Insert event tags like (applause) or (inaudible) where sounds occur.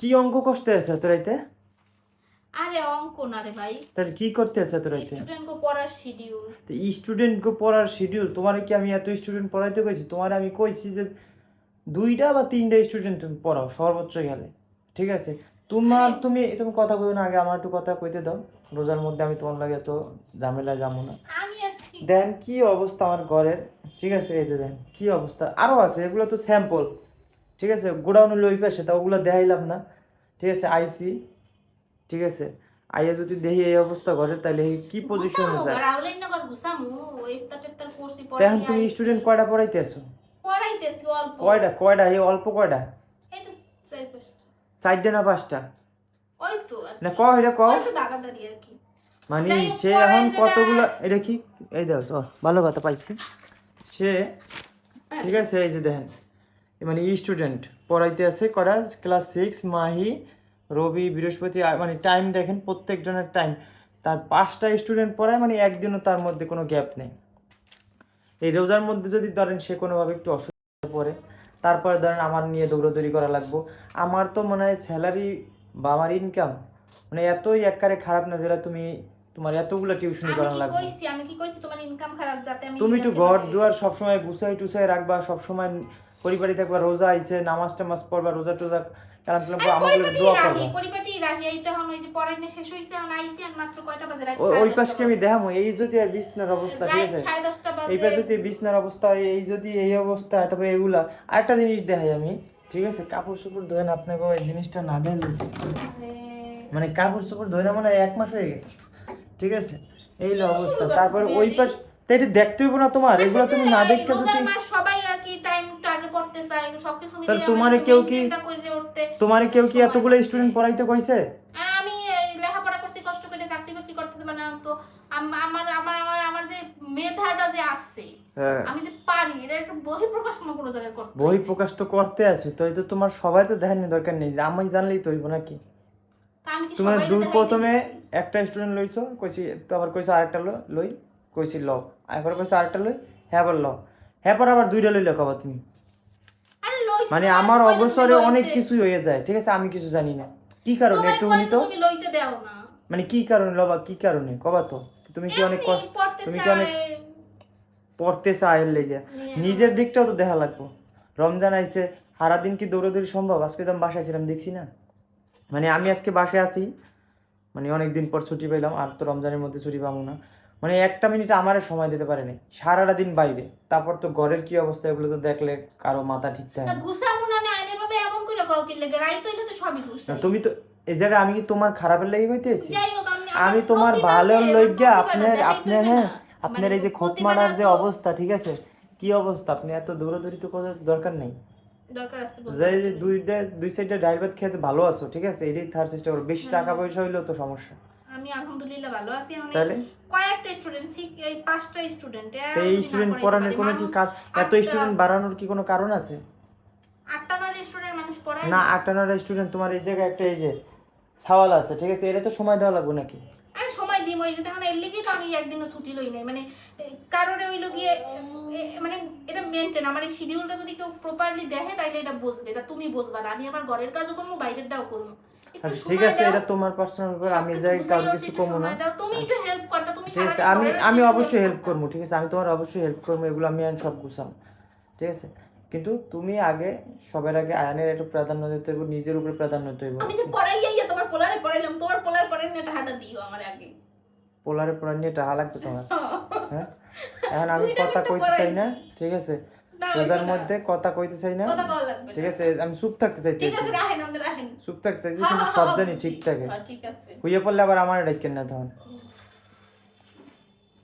কি অঙ্ক কষ্টে আছে তোর রাইতে আরে অঙ্ক না রে ভাই। তাহলে কি করতে আছে তোর রাইতে স্টুডেন্ট কো পড়ার শিডিউল তো স্টুডেন্টকে পড়ার শিডিউল তোমার কি আমি এত স্টুডেন্ট পড়াইতে কইছি? তোমার আমি কইছি যে দুইটা বা তিনটা স্টুডেন্ট তুমি পড়াও সর্বোচ্চ গেলে। ঠিক আছে? তোমার তুমি তুমি কথা কইও না আগে আমার একটু কথা কইতে দাও। রোজার মধ্যে আমি তোমার লাগে এত ঝামেলা যাব না। দেন কি অবস্থা আমার ঘরের? ঠিক আছে এই দেন কি অবস্থা? আরও আছে এগুলো তো স্যাম্পল ঠিক আছে? গোডাউন হলো ওই পাশে তা ওগুলো দেখাইলাম না। ঠিক আছে আইসি ঠিক আছে? আইয়া যদি দেখি এই অবস্থা ঘরের তাহলে কি পজিশন আছে তখন তুমি স্টুডেন্ট কয়টা পড়াইতে আছো? পড়াইতেছি অল্প। কয়টা? কয়টা? এই অল্প কয়টা? চারটে না পাঁচটা? ওই তো না কি। এটা ক। মানে সে এখন কতগুলো এটা কি? এই দেখো ভালো কথা পাইছি। সে ঠিক আছে এই যে দেখেন। মানে স্টুডেন্ট পড়াইতে আছে করা ক্লাস সিক্স মাহি রবি বৃহস্পতি মানে টাইম দেখেন প্রত্যেকজনের টাইম তার পাঁচটা স্টুডেন্ট পড়ায় মানে একদিনও তার মধ্যে কোনো গ্যাপ নেই। এই রোজার মধ্যে যদি ধরেন সে কোনোভাবে একটু অসুস্থ পড়ে তারপরে ধরেন আমার নিয়ে দৌড়াদৌড়ি করা লাগবো। আমার তো মনে হয় স্যালারি বা আমার ইনকাম মানে এতই একবারে খারাপ না যেটা তুমি তোমার এতগুলো টিউশনি করা লাগবে। আমি কি কইছি তোমার ইনকাম খারাপ যাতে আমি তুমি একটু ঘর দুয়ার সবসময় গুছাই টুসাই রাখবা সবসময় পরিবারে থাকবা রোজা আইছে নামাজ টামাজ পড়বা রোজা টোজা কালাম কালাম করে আমাকে দোয়া করবা। এই তো এখন ওই যে পড়াইনে শেষ হইছে, এখন আইছি, আর মাত্র কয়টা বাজে? রাত ওই পাশকে আমি। দেখামো এই যদি বিছনার অবস্থা ঠিক রাত আছে। এই পাশে যদি বিছনার অবস্থা এই যদি এই অবস্থা তারপরে এগুলা। আরেকটা জিনিস দেখাই আমি ঠিক আছে? কাপড় চোপড় ধোয়েন আপনাকে ওই জিনিসটা না দেন। মানে কাপড় চোপড় ধরে মানে এক মাস হয়ে গেছে ঠিক আছে? এই অবস্থা। তারপরে ওই পাশ তো এটা দেখতে হইব না তোমার এগুলো আচ্ছা, তুমি আচ্ছা, না দেখতে সবাই পড়তে চায়, সবকিছু মিলিয়ে তোমারে কেউ কি- তোমার কেউ কি এতগুলো স্টুডেন্ট পড়াইতে কইছে? আর আমি লেখাপড়া করছি কষ্ট করে চাকরি বাকরি করতে দেবে না তো আমার আমার আমার আমার যে মেধাটা যে আছে হ্যাঁ। আমি যে পারি এটা একটা বহি প্রকাশ কোনো জায়গায় করতে বই প্রকাশ তো করতে আছে তো তো তোমার সবাই তো দেখানোর দরকার নেই আমি জানলেই তো হইব নাকি? তা আমি কি তোমার দুই প্রথমে একটা স্টুডেন্ট লইছো কইছি তো আবার কইছে আরেকটা লই কইছি ল এরপর কইছে আরেকটা লই হ্যাঁ আবার ল হ্যাঁ পর আবার দুইটা লইলে কবা তুমি। মানে আমার অবসরে অনেক কিছুই হয়ে যায় ঠিক আছে? আমি কিছু জানি না। কি কারণে? একটু কয়দিন তো তুমি লইতে দাও না। মানে কি কারণে? লবা কি কারণে? কবা তো। তুমি কি অনেক কষ্ট তুমি কি অনেক পড়তে চায়ের লেগে। নিজের দিকটাও তো দেখা লাগবো। রমজান আইছে সারাদিন কি দৌড়াদৌড়ি সম্ভব? আজকে তো আমি বাসায় ছিলাম দেখছি না। মানে আমি আজকে বাসায় আছি। মানে অনেক দিন পর ছুটি পেলাম আর তো রমজানের মধ্যে ছুটি পাবো না। মানে একটা মিনিট আমারে সময় দিতে পারেনি। সারাটা দিন বাইরে। তারপর তো ঘরের কি অবস্থা এগুলো তো দেখলে কারও মাথা ঠিক থাকে এমন করে হইলে তো সবই তুমি তো এই জায়গায় আমি কি তোমার খারাপের লেগে হইতেছি আমি তোমার প্রতিভা ভালো যে, লইগা আপনার আপনার হ্যাঁ আপনার এই যে মানে খতমানার যে অবস্থা ঠিক আছে? কি অবস্থা? আপনি এত দৌড়াদৌড়ি তো করার দরকার নেই। যে যে দুইটা দুই সাইডে ডাইল ভাত খেয়েছে ভালো আছো ঠিক আছে? এটাই থার চেষ্টা করো। বেশি টাকা পয়সা হইলেও তো সমস্যা। আমি আলহামদুলিল্লাহ ভালো আছি। তাহলে? কয়েকটা স্টুডেন্ট এই পাঁচটা স্টুডেন্ট এই স্টুডেন্ট পড়ানোর কোনো কি কার- এত স্টুডেন্ট বাড়ানোর কি কোনো কারণ আছে? আটটা নয়টা স্টুডেন্ট মানুষ পড়ায় না আটটা নয়টা স্টুডেন্ট তোমার এই জায়গায় একটা এই যে সাওয়াল আছে ঠিক আছে? এটা তো সময় দেওয়া লাগবে নাকি? আর সময় দিই ওই যে তখন এর লিগেই তো আমি একদিনও ছুটি লই নাই। মানে কারোরে হইল গিয়ে মানে এটা মেনটেন আমার এই শিডিউলটা যদি কেউ প্রপারলি দেখে তাইলে এটা বুঝবে। তা তুমি বুঝবা না। আমি আমার ঘরের কাজও করব বাইরেরটাও করব। আচ্ছা ঠিক আছে এটা তোমার পার্সোনাল ব্যাপার আমি যাই বুঝাই কারও কিছু কমো না। তুমি একটু হেল্প করতে তুমি ঠিক আছে আমি আমি অবশ্যই হেল্প করব ঠিক আছে? আমি তোমার অবশ্যই হেল্প করব এগুলো আমি সব গুছাম ঠিক আছে? কিন্তু তুমি আগে সবার আগে আয়নের একটু প্রাধান্য দিতে হইব নিজের উপরে প্রাধান্য দিতে হইব। আমি যে পড়াই ইয়া তোমার পোলারে পড়াইলাম তোমার পোলার পড়াই নিয়ে হাঁটা দিও আমার আগে। পোলারে পড়া নিয়ে টাকা লাগবে তোমার? (laughs) হ্যাঁ? এখন আমি কথা কইতে চাই না ঠিক আছে? না, রোজার মধ্যে কথা কইতে চাই না? ঠিক আছে? আমি চুপ থাকতে ঠিক চাইতেছি আছে রাখেন রাখেন। চুপ থাকতে চাইছি কিন্তু সব জানি ঠিক (laughs) থাকে। হ্যাঁ, ঠিক আছে। হইয়া পড়লে আবার আমার ডাকেন না তখন।